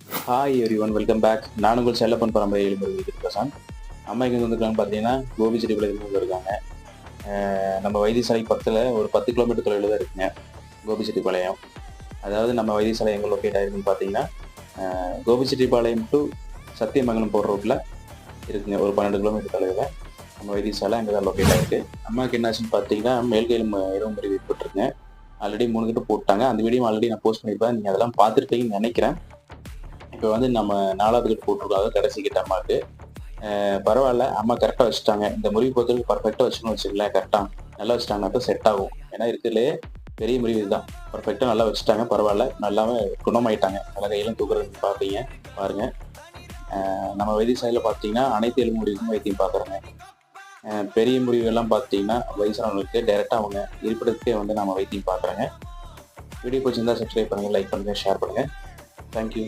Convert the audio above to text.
Hi everyone welcome back நான் உங்கள் செல்லப்பன் பரம்பரை எழுபது பிரசாந்த். அம்மா இங்கே வந்துருக்காங்க பார்த்தீங்கன்னா கோபி செட்டிப்பாளையத்துக்கு வந்துருக்காங்க நம்ம வைத்தியசாலை பக்கத்தில் ஒரு பத்து கிலோமீட்டர் தொலைவில் தான் இருக்குங்க கோபி செட்டிப்பாளையம். அதாவது நம்ம வைத்தியசாலை எங்கே லொக்கேட் ஆயிருக்குன்னு பார்த்தீங்கன்னா அஹ் கோபி செட்டிப்பாளையம் டு சத்தியமங்கலம் போகிற ரோட்டில் இருக்குங்க ஒரு பன்னெண்டு கிலோமீட்டர் தொலைவில் நம்ம வைத்தியசாலை அங்கே தான் லொக்கேட் ஆயிருக்கு. அம்மாவுக்கு என்னாச்சுன்னு பார்த்தீங்கன்னா மேல்கையில் இரவு முறை ஏற்பட்டுருங்க ஆல்ரெடி மூணு கிட்ட போட்டாங்க. அந்த வீடியோ ஆல்ரெடி நான் போஸ்ட் பண்ணியிருப்பேன். நீங்கள் அதெல்லாம் பார்த்துருப்பீங்கன்னு நினைக்கிறேன். இப்போ வந்து நம்ம நாலாவது கிட்ட போட்டிருக்காங்க. கடைசி கிட்ட அம்மாவுக்கு பரவாயில்ல. அம்மா கரெக்டாக வச்சுட்டாங்க. இந்த முறிவு பொறுத்தவரைக்கும் பர்ஃபெக்டாக வச்சுக்கணும் வச்சுக்கல கரெக்டாக நல்லா வச்சுட்டாங்க அப்போ செட் ஆகும். ஏன்னா இருக்கிறதுலே பெரிய முறிவு இதுதான். பர்ஃபெக்டாக நல்லா வச்சுட்டாங்க. பரவாயில்ல. நல்லாவே குணமாயிட்டாங்க. நல்லா கையெல்லாம் தூக்குறது பார்ப்பீங்க பாருங்க. நம்ம வைத்தியசாலையில் பார்த்தீங்கன்னா அனைத்து எலும்பு முடிவுக்கும் வைத்தியம் பார்க்குறாங்க. பெரிய முறிவு எல்லாம் பார்த்தீங்கன்னா வயசானவங்களுக்கு டைரெக்டாக அவங்க இருப்பிடத்துக்கே வந்து நம்ம வைத்தியம் பார்க்குறாங்க. வீடியோ பிடிச்சிருந்தா சப்ஸ்கிரைப் பண்ணுங்கள் லைக் பண்ணுங்கள் ஷேர் பண்ணுங்கள் தேங்க்யூ